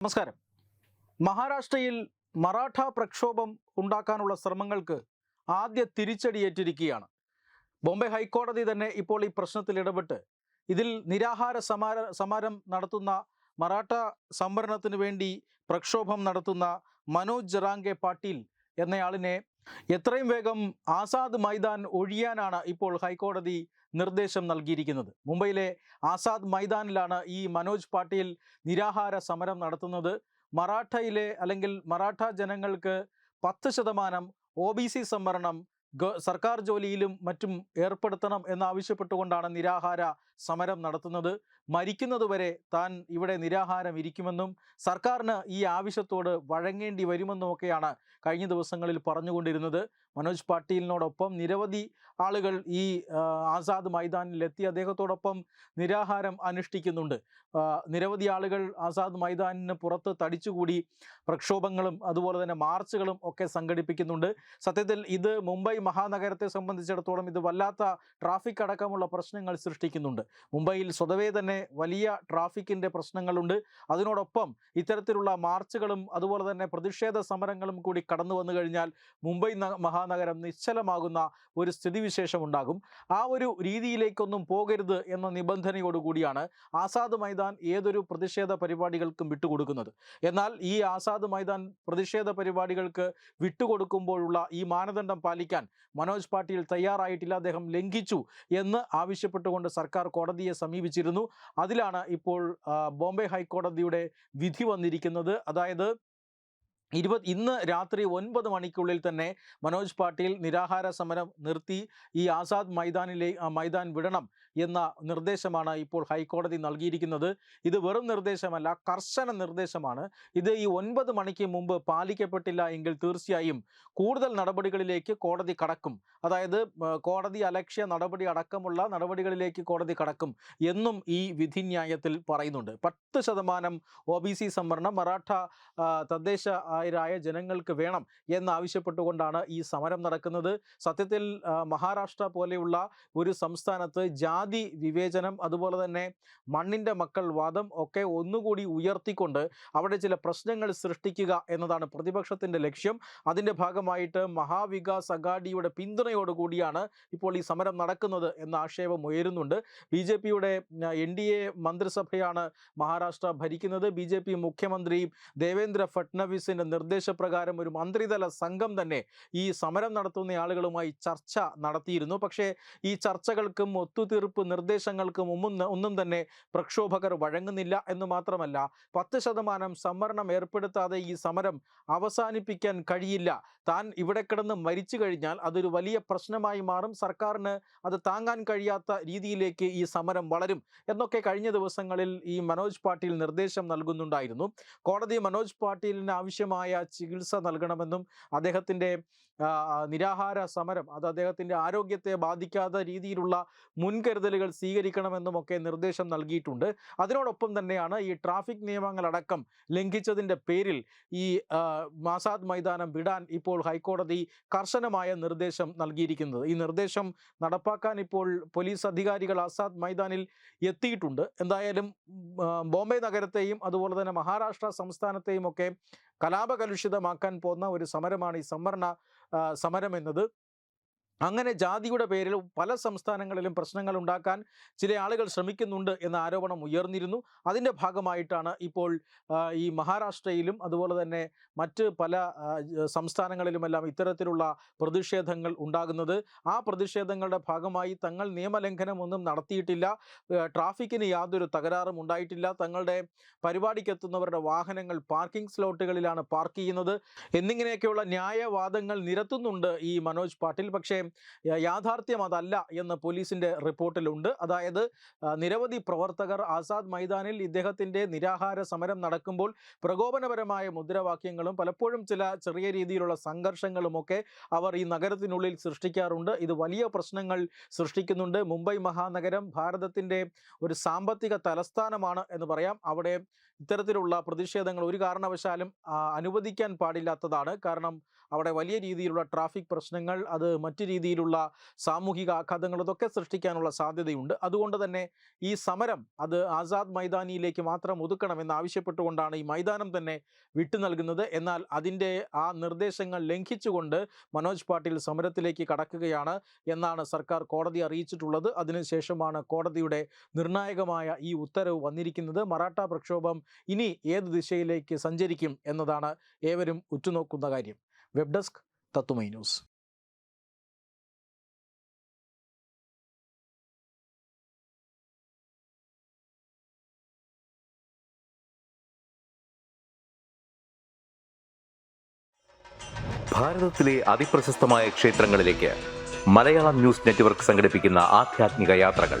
നമസ്കാരം. മഹാരാഷ്ട്രയിൽ മറാഠ പ്രക്ഷോഭം ഉണ്ടാക്കാനുള്ള ശ്രമങ്ങൾക്ക് ആദ്യ തിരിച്ചടിയേറ്റിരിക്കുകയാണ്. ബോംബെ ഹൈക്കോടതി തന്നെ ഇപ്പോൾ ഈ പ്രശ്നത്തിൽ ഇടപെട്ട് ഇതിൽ നിരാഹാര സമാര സമരം നടത്തുന്ന മറാഠ സംവരണത്തിന് വേണ്ടി പ്രക്ഷോഭം നടത്തുന്ന മനോജ് ജറാങ്കെ പാട്ടീൽ എന്നയാളിനെ എത്രയും വേഗം ആസാദ് മൈതാൻ ഒഴിയാനാണ് ഇപ്പോൾ ഹൈക്കോടതി നിർദ്ദേശം നൽകിയിരിക്കുന്നത്. മുംബൈയിലെ ആസാദ് മൈതാനിലാണ് ഈ മനോജ് പാട്ടീൽ നിരാഹാര സമരം നടത്തുന്നത്. മറാഠയിലെ അല്ലെങ്കിൽ മറാഠ ജനങ്ങൾക്ക് പത്ത് ശതമാനം ഒ ബി സി സംവരണം സർക്കാർ ജോലിയിലും മറ്റും ഏർപ്പെടുത്തണം എന്നാവശ്യപ്പെട്ടുകൊണ്ടാണ് നിരാഹാര സമരം നടത്തുന്നത്. മരിക്കുന്നതുവരെ താൻ ഇവിടെ നിരാഹാരം ഇരിക്കുമെന്നും സർക്കാരിന് ഈ ആവശ്യത്തോട് വഴങ്ങേണ്ടി വരുമെന്നുമൊക്കെയാണ് കഴിഞ്ഞ ദിവസങ്ങളിൽ പറഞ്ഞുകൊണ്ടിരുന്നത്. മനോജ് പാട്ടീലിനോടൊപ്പം നിരവധി ആളുകൾ ഈ ആസാദ് മൈതാനിലെത്തി അദ്ദേഹത്തോടൊപ്പം നിരാഹാരം അനുഷ്ഠിക്കുന്നുണ്ട്. നിരവധി ആളുകൾ ആസാദ് മൈതാനിന് പുറത്ത് തടിച്ചുകൂടി പ്രക്ഷോഭങ്ങളും അതുപോലെ തന്നെ മാർച്ചുകളും ഒക്കെ സംഘടിപ്പിക്കുന്നുണ്ട്. സത്യത്തിൽ ഇത് മുംബൈ മഹാനഗരത്തെ സംബന്ധിച്ചിടത്തോളം ഇത് വല്ലാത്ത ട്രാഫിക് അടക്കമുള്ള പ്രശ്നങ്ങൾ സൃഷ്ടിക്കുന്നുണ്ട്. മുംബൈയിൽ സ്വതവേ തന്നെ വലിയ ട്രാഫിക്കിന്റെ പ്രശ്നങ്ങളുണ്ട്. അതിനോടൊപ്പം ഇത്തരത്തിലുള്ള മാർച്ചുകളും അതുപോലെ തന്നെ പ്രതിഷേധ സമരങ്ങളും കൂടി കടന്നു വന്നു കഴിഞ്ഞാൽ മുംബൈ ന- മഹാനഗരം നിശ്ചലമാകുന്ന ഒരു സ്ഥിതിവിശേഷം ഉണ്ടാകും. ആ ഒരു രീതിയിലേക്കൊന്നും പോകരുത് എന്ന നിബന്ധനയോടുകൂടിയാണ് ആസാദ് മൈതാൻ ഏതൊരു പ്രതിഷേധ പരിപാടികൾക്കും വിട്ടുകൊടുക്കുന്നത്. എന്നാൽ ഈ ആസാദ് മൈതാൻ പ്രതിഷേധ പരിപാടികൾക്ക് വിട്ടുകൊടുക്കുമ്പോഴുള്ള ഈ മാനദണ്ഡം പാലിക്കാൻ മനോജ് പാട്ടീൽ തയ്യാറായിട്ടില്ല അദ്ദേഹം ലംഘിച്ചു എന്ന് ആവശ്യപ്പെട്ടുകൊണ്ട് സർക്കാർ കോടതിയെ സമീപിച്ചിരുന്നു. അതിലാണ് ഇപ്പോൾ ബോംബെ ഹൈക്കോടതിയുടെ വിധി വന്നിരിക്കുന്നത്. അതായത് ഇരുപത് ഇന്ന് രാത്രി ഒൻപത് മണിക്കുള്ളിൽ തന്നെ മനോജ് പാട്ടീൽ നിരാഹാര സമരം നിർത്തി. ഈ ആസാദ് മൈതാനിലെ മൈതാൻ വിടണം. എന്ന നിർദ്ദേശമാണ് ഇപ്പോൾ ഹൈക്കോടതി നൽകിയിരിക്കുന്നത്. ഇത് വെറും നിർദ്ദേശമല്ല കർശന നിർദ്ദേശമാണ്. ഇത് ഈ ഒൻപത് മണിക്ക് മുമ്പ് പാലിക്കപ്പെട്ടില്ല എങ്കിൽ തീർച്ചയായും കൂടുതൽ നടപടികളിലേക്ക് കോടതി കടക്കും. അതായത് കോടതി അലക്ഷ്യ നടപടി അടക്കമുള്ള നടപടികളിലേക്ക് കോടതി കടക്കും എന്നും ഈ വിധിന്യായത്തിൽ പറയുന്നുണ്ട്. പത്ത് ശതമാനം ഒ ബി സി സംവരണം മറാഠ ആ, തദ്ദേശ ആയരായ ജനങ്ങൾക്ക് വേണം എന്നാവശ്യപ്പെട്ടുകൊണ്ടാണ് ഈ സമരം നടക്കുന്നത്. സത്യത്തിൽ മഹാരാഷ്ട്ര പോലെയുള്ള ഒരു സംസ്ഥാനത്ത് ജാതി വിവേചനം അതുപോലെ തന്നെ മണ്ണിന്റെ മക്കൾ വാദം ഒക്കെ ഒന്നുകൂടി ഉയർത്തിക്കൊണ്ട് അവിടെ ചില പ്രശ്നങ്ങൾ സൃഷ്ടിക്കുക എന്നതാണ് പ്രതിപക്ഷത്തിന്റെ ലക്ഷ്യം. അതിന്റെ ഭാഗമായിട്ട് മഹാവികാസ് അഗാഡിയുടെ പിന്തുണയോടുകൂടിയാണ് ഇപ്പോൾ ഈ സമരം നടക്കുന്നത് എന്ന ആക്ഷേപം ഉയരുന്നുണ്ട്. ബി ജെ പിയുടെ എൻ ഡി എ മന്ത്രിസഭയാണ് മഹാരാഷ്ട്ര ഭരിക്കുന്നത്. ബി ജെ പി മുഖ്യമന്ത്രി ദേവേന്ദ്ര ഫട്നവിസിന്റെ നിർദ്ദേശപ്രകാരം ഒരു മന്ത്രിതല സംഘം തന്നെ ഈ സമരം നടത്തുന്ന ആളുകളുമായി ചർച്ച നടത്തിയിരുന്നു. പക്ഷേ ഈ ചർച്ചകൾക്കും ഒത്തുതീർപ്പ് നിർദ്ദേശങ്ങൾക്കും ഒന്നും ഒന്നും തന്നെ പ്രക്ഷോഭകർ വഴങ്ങുന്നില്ല എന്ന് മാത്രമല്ല പത്ത് ശതമാനം സംവരണം ഏർപ്പെടുത്താതെ ഈ സമരം അവസാനിപ്പിക്കാൻ കഴിയില്ല. താൻ ഇവിടെ കിടന്ന് മരിച്ചു കഴിഞ്ഞാൽ അതൊരു വലിയ പ്രശ്നമായി മാറും. സർക്കാരിന് അത് താങ്ങാൻ കഴിയാത്ത രീതിയിലേക്ക് ഈ സമരം വളരും എന്നൊക്കെ കഴിഞ്ഞ ദിവസങ്ങളിൽ ഈ മനോജ് പാട്ടീൽ നിർദ്ദേശം നൽകുന്നുണ്ടായിരുന്നു. കോടതി മനോജ് പാട്ടീലിന് ആവശ്യമായ ചികിത്സ നൽകണമെന്നും അദ്ദേഹത്തിന്റെ നിരാഹാര സമരം അത് അദ്ദേഹത്തിന്റെ ആരോഗ്യത്തെ ബാധിക്കാത്ത രീതിയിലുള്ള മുൻകരുതലുകൾ സ്വീകരിക്കണമെന്നുമൊക്കെ നിർദ്ദേശം നൽകിയിട്ടുണ്ട്. അതിനോടൊപ്പം തന്നെയാണ് ഈ ട്രാഫിക് നിയമങ്ങളടക്കം ലംഘിച്ചതിന്റെ പേരിൽ ഈ മാസാദ് മൈതാനം വിടാൻ ഇപ്പോൾ ഹൈക്കോടതി കർശനമായ നിർദ്ദേശം നൽകിയിരിക്കുന്നത്. ഈ നിർദ്ദേശം നടപ്പാക്കാൻ ഇപ്പോൾ പോലീസ് അധികാരികൾ ആസാദ് മൈതാനിൽ എത്തിയിട്ടുണ്ട്. എന്തായാലും ബോംബെ നഗരത്തെയും അതുപോലെ തന്നെ മഹാരാഷ്ട്ര സംസ്ഥാനത്തെയും ഒക്കെ കലാപകലുഷിതമാക്കാൻ പോകുന്ന ഒരു സമരമാണ് ഈ സംവരണ സമരം എന്നത് അങ്ങനെ ജാതിയുടെ പേരിൽ പല സംസ്ഥാനങ്ങളിലും പ്രശ്നങ്ങൾ ഉണ്ടാക്കാൻ ചില ആളുകൾ ശ്രമിക്കുന്നുണ്ട് എന്ന ആരോപണം ഉയർന്നിരുന്നു. അതിന്റെ ഭാഗമായിട്ടാണ് ഇപ്പോൾ ഈ മഹാരാഷ്ട്രയിലും അതുപോലെ തന്നെ മറ്റ് പല സംസ്ഥാനങ്ങളിലുമെല്ലാം ഇത്തരത്തിലുള്ള പ്രതിഷേധങ്ങൾ ഉണ്ടാകുന്നത്. ആ പ്രതിഷേധങ്ങളുടെ ഭാഗമായി തങ്ങൾ നിയമലംഘനമൊന്നും നടത്തിയിട്ടില്ല. ട്രാഫിക്കിന് യാതൊരു തകരാറും ഉണ്ടായിട്ടില്ല. തങ്ങളുടെ പരിപാടിക്കെത്തുന്നവരുടെ വാഹനങ്ങൾ പാർക്കിംഗ് സ്ലോട്ടുകളിലാണ് പാർക്ക് ചെയ്യുന്നത്. എന്നിങ്ങനെയൊക്കെയുള്ള ന്യായവാദങ്ങൾ നിരത്തുന്നുണ്ട് ഈ മനോജ് പാട്ടീൽ. പക്ഷേ യാഥാർത്ഥ്യം അതല്ല എന്ന് പോലീസിന്റെ റിപ്പോർട്ടിലുണ്ട്. അതായത് നിരവധി പ്രവർത്തകർ ആസാദ് മൈതാനിൽ ഇദ്ദേഹത്തിന്റെ നിരാഹാര സമരം നടക്കുമ്പോൾ പ്രകോപനപരമായ മുദ്രാവാക്യങ്ങളും പലപ്പോഴും ചില ചെറിയ രീതിയിലുള്ള സംഘർഷങ്ങളുമൊക്കെ അവർ ഈ നഗരത്തിനുള്ളിൽ സൃഷ്ടിക്കാറുണ്ട്. ഇത് വലിയ പ്രശ്നങ്ങൾ സൃഷ്ടിക്കുന്നുണ്ട്. മുംബൈ മഹാനഗരം ഭാരതത്തിന്റെ ഒരു സാമ്പത്തിക തലസ്ഥാനമാണ് എന്ന് പറയാം. അവിടെ ഇത്തരത്തിലുള്ള പ്രതിഷേധങ്ങൾ ഒരു കാരണവശാലും അനുവദിക്കാൻ പാടില്ലാത്തതാണ്. കാരണം അവിടെ വലിയ രീതിയിലുള്ള ട്രാഫിക് പ്രശ്നങ്ങൾ അത് മറ്റു രീതിയിലുള്ള സാമൂഹിക ആഘാതങ്ങൾ അതൊക്കെ സൃഷ്ടിക്കാനുള്ള സാധ്യതയുണ്ട്. അതുകൊണ്ട് തന്നെ ഈ സമരം അത് ആസാദ് മൈതാനിയിലേക്ക് മാത്രം ഒതുക്കണമെന്ന് ആവശ്യപ്പെട്ടുകൊണ്ടാണ് ഈ മൈതാനം തന്നെ വിട്ടു നൽകുന്നത്. എന്നാൽ അതിന്റെ ആ നിർദ്ദേശങ്ങൾ ലംഘിച്ചുകൊണ്ട് മനോജ് പാട്ടീൽ സമരത്തിലേക്ക് കടക്കുകയാണ് എന്നാണ് സർക്കാർ കോടതി അറിയിച്ചിട്ടുള്ളത്. അതിനുശേഷമാണ് കോടതിയുടെ നിർണായകമായ ഈ ഉത്തരവ് വന്നിരിക്കുന്നത്. മറാഠ പ്രക്ഷോഭം ഇനി ഏത് ദിശയിലേക്ക് സഞ്ചരിക്കും എന്നതാണ് ഏവരും ഉറ്റുനോക്കുന്ന കാര്യം. വെബ് ഡെസ്ക് തത്തുമൈ ന്യൂസ് ഭാരതത്തിലെ അതിപ്രശസ്തമായ ക്ഷേത്രങ്ങളിലേക്ക് മലയാളം ന്യൂസ് നെറ്റ്വർക്ക് യാത്രകൾ.